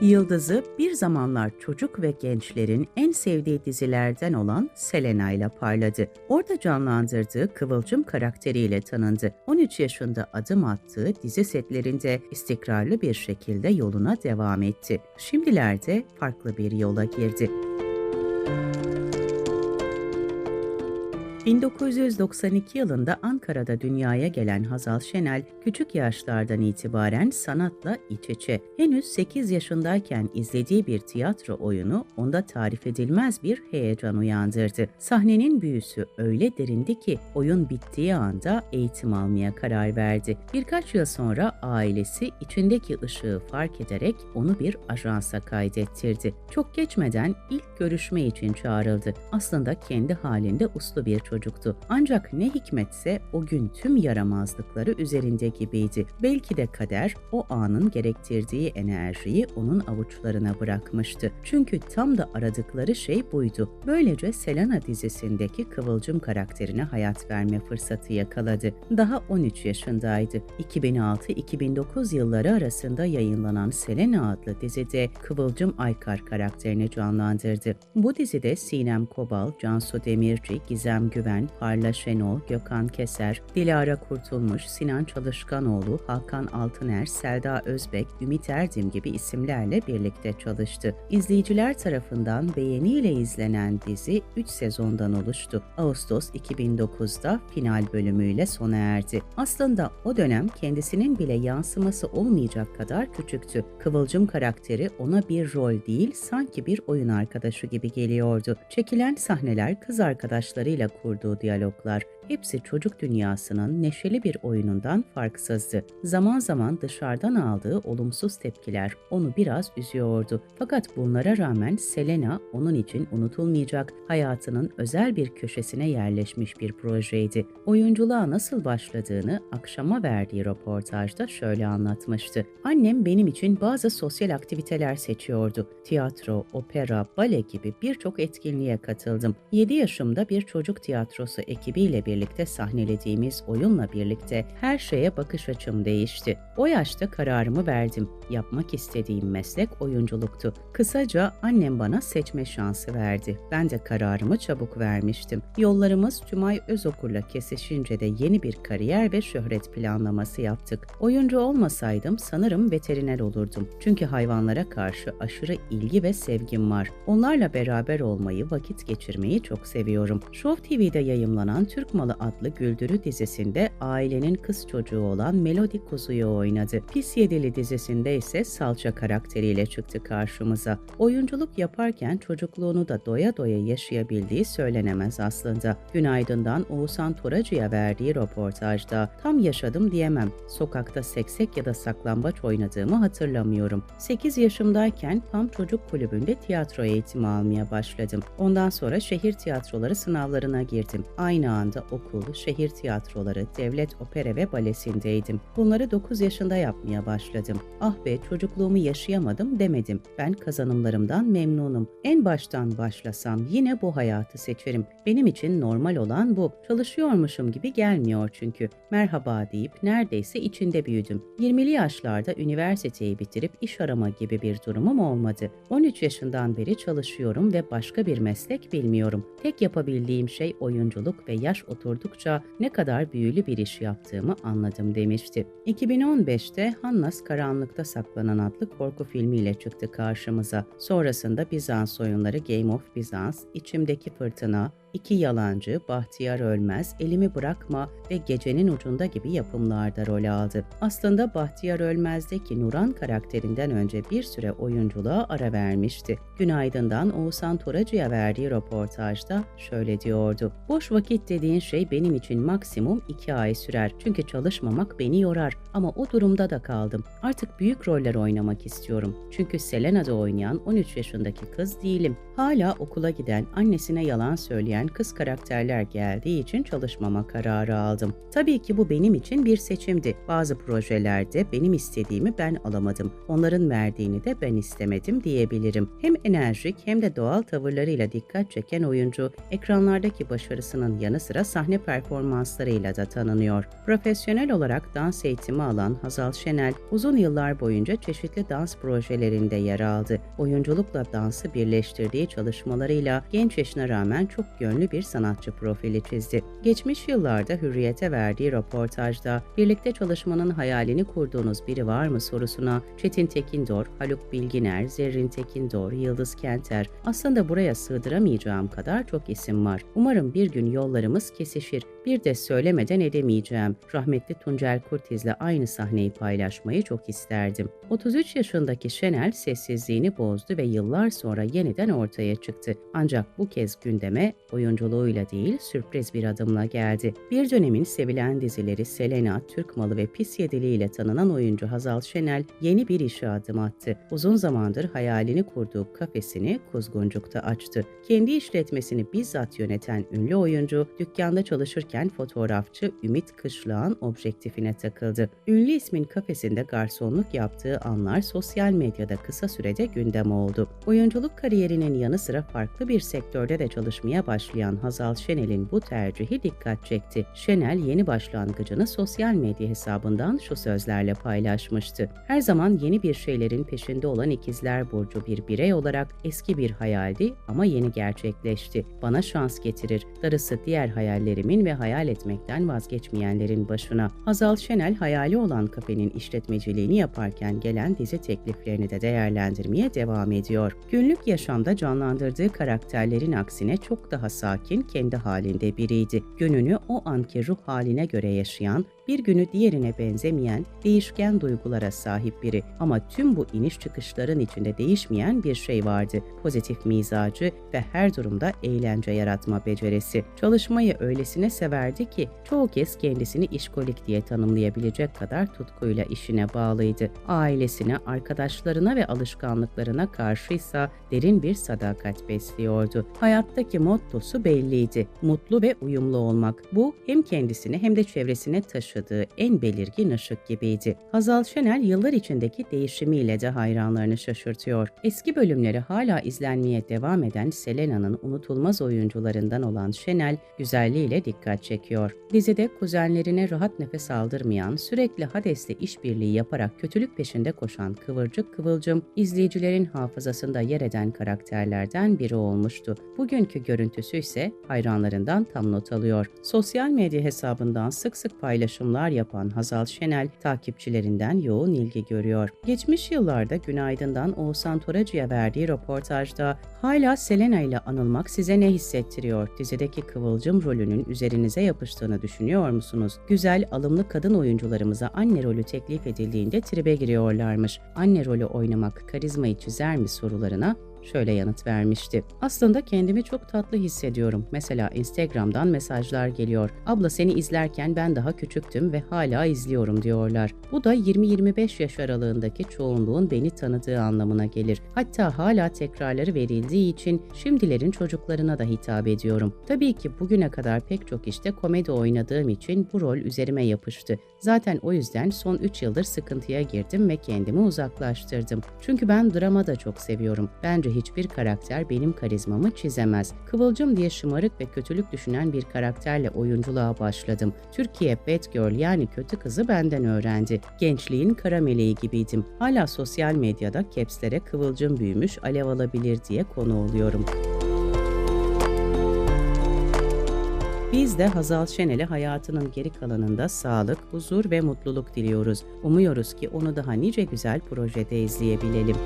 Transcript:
Yıldızı bir zamanlar çocuk ve gençlerin en sevdiği dizilerden olan Selena ile parladı. Orada canlandırdığı Kıvılcım karakteriyle tanındı. 13 yaşında adım attığı dizi setlerinde istikrarlı bir şekilde yoluna devam etti. Şimdilerde farklı bir yola girdi. 1992 yılında Ankara'da dünyaya gelen Hazal Şenel, küçük yaşlardan itibaren sanatla iç içe. Henüz 8 yaşındayken izlediği bir tiyatro oyunu onda tarif edilmez bir heyecan uyandırdı. Sahnenin büyüsü öyle derindi ki oyun bittiği anda eğitim almaya karar verdi. Birkaç yıl sonra ailesi içindeki ışığı fark ederek onu bir ajansa kaydettirdi. Çok geçmeden ilk görüşme için çağrıldı. Aslında kendi halinde uslu bir çocuktu. Ancak ne hikmetse o gün tüm yaramazlıkları üzerinde gibiydi. Belki de kader o anın gerektirdiği enerjiyi onun avuçlarına bırakmıştı. Çünkü tam da aradıkları şey buydu. Böylece Selena dizisindeki Kıvılcım karakterine hayat verme fırsatı yakaladı. Daha 13 yaşındaydı. 2006-2009 yılları arasında yayınlanan Selena adlı dizide Kıvılcım Aykar karakterini canlandırdı. Bu dizide Sinem Kobal, Cansu Demirci, Gizem Güven, Parla Şenol, Gökhan Keser, Dilara Kurtulmuş, Sinan Çalışkanoğlu, Hakan Altıner, Selda Özbek, Ümit Erdim gibi isimlerle birlikte çalıştı. İzleyiciler tarafından beğeniyle izlenen dizi 3 sezondan oluştu. Ağustos 2009'da final bölümüyle sona erdi. Aslında o dönem kendisinin bile yansıması olmayacak kadar küçüktü. Kıvılcım karakteri ona bir rol değil sanki bir oyun arkadaşı gibi geliyordu. Çekilen sahneler kız arkadaşlarıyla kurduğu diyaloglar hepsi çocuk dünyasının neşeli bir oyunundan farksızdı. Zaman zaman dışarıdan aldığı olumsuz tepkiler onu biraz üzüyordu. Fakat bunlara rağmen Selena onun için unutulmayacak, hayatının özel bir köşesine yerleşmiş bir projeydi. Oyunculuğa nasıl başladığını akşama verdiği röportajda şöyle anlatmıştı. Annem benim için bazı sosyal aktiviteler seçiyordu. Tiyatro, opera, bale gibi birçok etkinliğe katıldım. 7 yaşımda bir çocuk tiyatrosu ekibiyle birlikte sahnelediğimiz oyunla birlikte her şeye bakış açım değişti. O yaşta kararımı verdim. Yapmak istediğim meslek oyunculuktu. Kısaca annem bana seçme şansı verdi. Ben de kararımı çabuk vermiştim. Yollarımız Tümay Özokur'la kesişince de yeni bir kariyer ve şöhret planlaması yaptık. Oyuncu olmasaydım sanırım veteriner olurdum. Çünkü hayvanlara karşı aşırı ilgi ve sevgim var. Onlarla beraber olmayı, vakit geçirmeyi çok seviyorum. Show TV'de yayımlanan Türk Malı adlı Güldürü dizisinde ailenin kız çocuğu olan Melody Kuzu'yu oynadı. Pis Yedili dizisinde ise Salça karakteriyle çıktı karşımıza. Oyunculuk yaparken çocukluğunu da doya doya yaşayabildiği söylenemez aslında. Günaydın'dan Oğuzhan Toracı'ya verdiği röportajda tam yaşadım diyemem. Sokakta seksek ya da saklambaç oynadığımı hatırlamıyorum. 8 yaşımdayken PAM Çocuk Kulübü'nde tiyatro eğitimi almaya başladım. Ondan sonra şehir tiyatroları sınavlarına girdim. Aynı anda okul, şehir tiyatroları, devlet opera ve balesindeydim. Bunları 9 yaşında yapmaya başladım. Ah be çocukluğumu yaşayamadım demedim. Ben kazanımlarımdan memnunum. En baştan başlasam yine bu hayatı seçerim. Benim için normal olan bu. Çalışıyormuşum gibi gelmiyor çünkü. Merhaba deyip neredeyse içinde büyüdüm. 20'li yaşlarda üniversiteyi bitirip iş arama gibi bir durumum olmadı. 13 yaşından beri çalışıyorum ve başka bir meslek bilmiyorum. Tek yapabildiğim şey oyunculuk ve yaş oturdukça ne kadar büyülü bir iş yaptığımı anladım demişti. 2015'te Hannas Karanlıkta Saklanan adlı korku filmiyle çıktı karşımıza. Sonrasında Bizans oyunları Game of Bizans, İçimdeki Fırtına, İki Yalancı, Bahtiyar Ölmez, Elimi Bırakma ve Gecenin Ucunda gibi yapımlarda rol aldı. Aslında Bahtiyar Ölmez'deki Nuran karakterinden önce bir süre oyunculuğa ara vermişti. Günaydın'dan Oğuzhan Toracı'ya verdiği röportajda şöyle diyordu. Boş vakit dediğin şey benim için maksimum iki ay sürer. Çünkü çalışmamak beni yorar. Ama o durumda da kaldım. Artık büyük roller oynamak istiyorum. Çünkü Selena'da oynayan 13 yaşındaki kız değilim. Hala okula giden, annesine yalan söyleyen kız karakterler geldiği için çalışmama kararı aldım. Tabii ki bu benim için bir seçimdi. Bazı projelerde benim istediğimi ben alamadım. Onların verdiğini de ben istemedim diyebilirim. Hem enerjik hem de doğal tavırlarıyla dikkat çeken oyuncu, ekranlardaki başarısının yanı sıra sahne performanslarıyla da tanınıyor. Profesyonel olarak dans eğitimi alan Hazal Şenel, uzun yıllar boyunca çeşitli dans projelerinde yer aldı. Oyunculukla dansı birleştirdiği çalışmalarıyla genç yaşına rağmen çok yönlü bir sanatçı profili çizdi. Geçmiş yıllarda Hürriyet'e verdiği röportajda birlikte çalışmanın hayalini kurduğunuz biri var mı sorusuna Çetin Tekindor, Haluk Bilginer, Zerrin Tekindor, Yıldız Kenter aslında buraya sığdıramayacağım kadar çok isim var. Umarım bir gün yollarımız kesişir. Bir de söylemeden edemeyeceğim. Rahmetli Tuncel Kurtiz'le aynı sahneyi paylaşmayı çok isterdim. 33 yaşındaki Şenel sessizliğini bozdu ve yıllar sonra yeniden ortaya çıktı. Ancak bu kez gündeme oyunculuğuyla değil sürpriz bir adımla geldi. Bir dönemin sevilen dizileri Selena, Türk Malı ve Pis Yedili ile tanınan oyuncu Hazal Şenel yeni bir işe adım attı. Uzun zamandır hayalini kurduğu kafesini Kuzguncuk'ta açtı. Kendi işletmesini bizzat yöneten ünlü oyuncu dükkanda çalışırken fotoğrafçı Ümit Kışlağ'ın objektifine takıldı. Ünlü ismin kafesinde garsonluk yaptığı anlar sosyal medyada kısa sürede gündem oldu. Oyunculuk kariyerinin yanı sıra farklı bir sektörde de çalışmaya başlayan Hazal Şenel'in bu tercihi dikkat çekti. Şenel yeni başlangıcını sosyal medya hesabından şu sözlerle paylaşmıştı. Her zaman yeni bir şeylerin peşinde olan ikizler burcu bir birey olarak eski bir hayaldi ama yeni gerçekleşti. Bana şans getirir. Darısı diğer hayallerimin ve hayal etmekten vazgeçmeyenlerin başına. Hazal Şenel hayali olan kafenin işletmeciliğini yaparken gelen dizi tekliflerini de değerlendirmeye devam ediyor. Günlük yaşamda canlandırdığı karakterlerin aksine çok daha sakin, kendi halinde biriydi. Gününü o anki ruh haline göre yaşayan, bir günü diğerine benzemeyen, değişken duygulara sahip biri ama tüm bu iniş çıkışların içinde değişmeyen bir şey vardı. Pozitif mizacı ve her durumda eğlence yaratma becerisi. Çalışmayı öylesine severdi ki çoğu kez kendisini işkolik diye tanımlayabilecek kadar tutkuyla işine bağlıydı. Ailesine, arkadaşlarına ve alışkanlıklarına karşıysa derin bir sadakat besliyordu. Hayattaki mottosu belliydi. Mutlu ve uyumlu olmak. Bu hem kendisini hem de çevresine taşıdığı en belirgin ışık gibiydi. Hazal Şenel yıllar içindeki değişimiyle de hayranlarını şaşırtıyor. Eski bölümleri hala izlenmeye devam eden Selena'nın unutulmaz oyuncularından olan Şenel, güzelliğiyle dikkat çekiyor. Dizide kuzenlerine rahat nefes aldırmayan, sürekli Hades'le işbirliği yaparak kötülük peşinde koşan Kıvırcık Kıvılcım, izleyicilerin hafızasında yer eden karakterlerden biri olmuştu. Bugünkü görüntüsü ise hayranlarından tam not alıyor. Sosyal medya hesabından sık sık paylaşımlar yapan Hazal Şenel, takipçilerinden yoğun ilgi görüyor. Geçmiş yıllarda Günaydın'dan Oğuzhan Toracı'ya verdiği röportajda hala Selena ile anılmak size ne hissettiriyor? Dizideki Kıvılcım rolünün üzerinize yapıştığını düşünüyor musunuz? Güzel, alımlı kadın oyuncularımıza anne rolü teklif edildiğinde tribe giriyorlarmış. Anne rolü oynamak karizmayı çizer mi sorularına şöyle yanıt vermişti. Aslında kendimi çok tatlı hissediyorum. Mesela Instagram'dan mesajlar geliyor. Abla seni izlerken ben daha küçüktüm ve hala izliyorum diyorlar. Bu da 20-25 yaş aralığındaki çoğunluğun beni tanıdığı anlamına gelir. Hatta hala tekrarları verildiği için şimdilerin çocuklarına da hitap ediyorum. Tabii ki bugüne kadar pek çok işte komedi oynadığım için bu rol üzerime yapıştı. Zaten o yüzden son 3 yıldır sıkıntıya girdim ve kendimi uzaklaştırdım. Çünkü ben drama da çok seviyorum. Bence hiçbir karakter benim karizmamı çizemez. Kıvılcım diye şımarık ve kötülük düşünen bir karakterle oyunculuğa başladım. Türkiye Bad Girl yani kötü kızı benden öğrendi. Gençliğin kara meleği gibiydim. Hala sosyal medyada capslere kıvılcım büyümüş alev alabilir diye konu oluyorum. Biz de Hazal Şenel'e hayatının geri kalanında sağlık, huzur ve mutluluk diliyoruz. Umuyoruz ki onu daha nice güzel projede izleyebilelim.